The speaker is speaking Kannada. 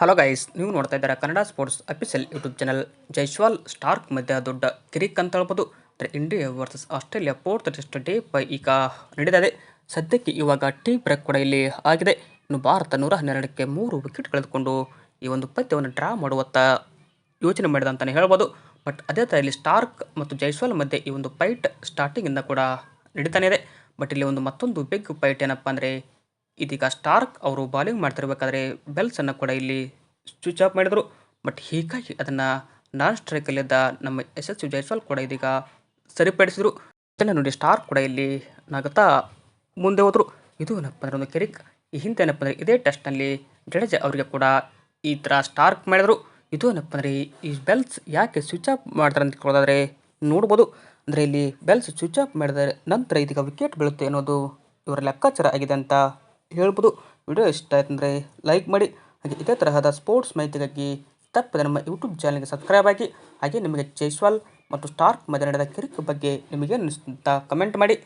ಹಲೋ ಗೈಸ್ ನೀವು ನೋಡ್ತಾ ಇದ್ದಾರೆ Kannada sports official YouTube channel Jaiswal Starc ಮಧ್ಯ ದೊಡ್ಡ ಕಿರಿಕ್ ಅಂತ ಹೇಳ್ಬೋದು. ಅಂದರೆ India versus Australia fourth test day by ಈಗ ನಡೀತಾ ಇದೆ. ಸದ್ಯಕ್ಕೆ ಇವಾಗ ಟೀ ಬ್ರೇಕ್ ಕೂಡ ಇಲ್ಲಿ ಆಗಿದೆ. ಇನ್ನು ಭಾರತ ನೂರ ಹನ್ನೆರಡಕ್ಕೆ ಮೂರು ವಿಕೆಟ್ ಕಳೆದುಕೊಂಡು ಈ ಒಂದು ಪದ್ಯವನ್ನು ಡ್ರಾ ಮಾಡುವತ್ತ ಯೋಚನೆ ಮಾಡಿದ ಅಂತಲೇ ಹೇಳ್ಬೋದು. ಬಟ್ ಅದೇ ಥರ ಇಲ್ಲಿ ಸ್ಟಾರ್ಕ್ ಮತ್ತು ಜೈಶ್ವಾಲ್ ಮಧ್ಯೆ ಈ ಒಂದು ಫೈಟ್ ಸ್ಟಾರ್ಟಿಂಗಿಂದ ಕೂಡ ನಡೀತಾನೆ ಇದೆ. ಬಟ್ ಇಲ್ಲಿ ಒಂದು ಮತ್ತೊಂದು ಬಿಗ್ ಫೈಟ್ ಏನಪ್ಪ ಅಂದರೆ ಇದೀಗ ಸ್ಟಾರ್ಕ್ ಅವರು ಬಾಲಿಂಗ್ ಮಾಡ್ತಿರ್ಬೇಕಾದ್ರೆ ಬೆಲ್ಸನ್ನು ಕೂಡ ಇಲ್ಲಿ ಸ್ವಿಚ್ ಆಫ್ ಮಾಡಿದರು. ಬಟ್ ಹೀಗಾಗಿ ಅದನ್ನು ನಾನ್ ಸ್ಟ್ರೈಕಲ್ಲಿದ್ದ ನಮ್ಮ ಎಸ್ ಎಸ್ ಜೈಸ್ವಾಲ್ ಕೂಡ ಇದೀಗ ಸರಿಪಡಿಸಿದರು. ಇದನ್ನು ನೋಡಿ ಸ್ಟಾರ್ಕ್ ಕೂಡ ಇಲ್ಲಿ ನಗುತ್ತಾ ಮುಂದೆ ಹೋದರು. ಇದು ಏನಪ್ಪ ಅಂದರೆ ಒಂದು ಕೆರಿಕ್. ಈ ಹಿಂದೆ ಏನಪ್ಪ ಅಂದರೆ ಇದೇ ಟೆಸ್ಟ್ನಲ್ಲಿ ಜಡೇಜ ಅವರಿಗೆ ಕೂಡ ಈ ಥರ ಸ್ಟಾರ್ಕ್ ಮಾಡಿದರು. ಇದು ಏನಪ್ಪ ಅಂದರೆ ಈ ಬೆಲ್ಸ್ ಯಾಕೆ ಸ್ವಿಚ್ ಆಫ್ ಮಾಡ್ತಾರೆ ಅಂತ ಕೇಳೋದಾದರೆ ನೋಡ್ಬೋದು. ಅಂದರೆ ಇಲ್ಲಿ ಬೆಲ್ಸ್ ಸ್ವಿಚ್ ಆಫ್ ಮಾಡಿದ ನಂತರ ಇದೀಗ ವಿಕೆಟ್ ಬೀಳುತ್ತೆ ಅನ್ನೋದು ಇವರ ಲೆಕ್ಕಾಚಾರ ಆಗಿದೆ ಅಂತ ಹೇಳ್ಬೋದು. ವಿಡಿಯೋ ಇಷ್ಟ ಆಯ್ತು ಅಂದರೆ ಲೈಕ್ ಮಾಡಿ. ಹಾಗೆ ಇದೇ ತರಹದ ಸ್ಪೋರ್ಟ್ಸ್ ಮಾಹಿತಿಗಾಗಿ ತಪ್ಪದೆ ನಮ್ಮ ಯೂಟ್ಯೂಬ್ ಚಾನಲ್ಗೆ ಸಬ್ಸ್ಕ್ರೈಬ್ ಆಗಿ. ಹಾಗೆ ನಿಮಗೆ ಜೈಸ್ವಾಲ್ ಮತ್ತು ಸ್ಟಾರ್ಕ್ ಮಧ್ಯ ನಡೆದ ಕಿರಿಕ್ ಬಗ್ಗೆ ನಿಮಗೇನು ಅನಿಸ್ತು ಅಂತ ಕಮೆಂಟ್ ಮಾಡಿ.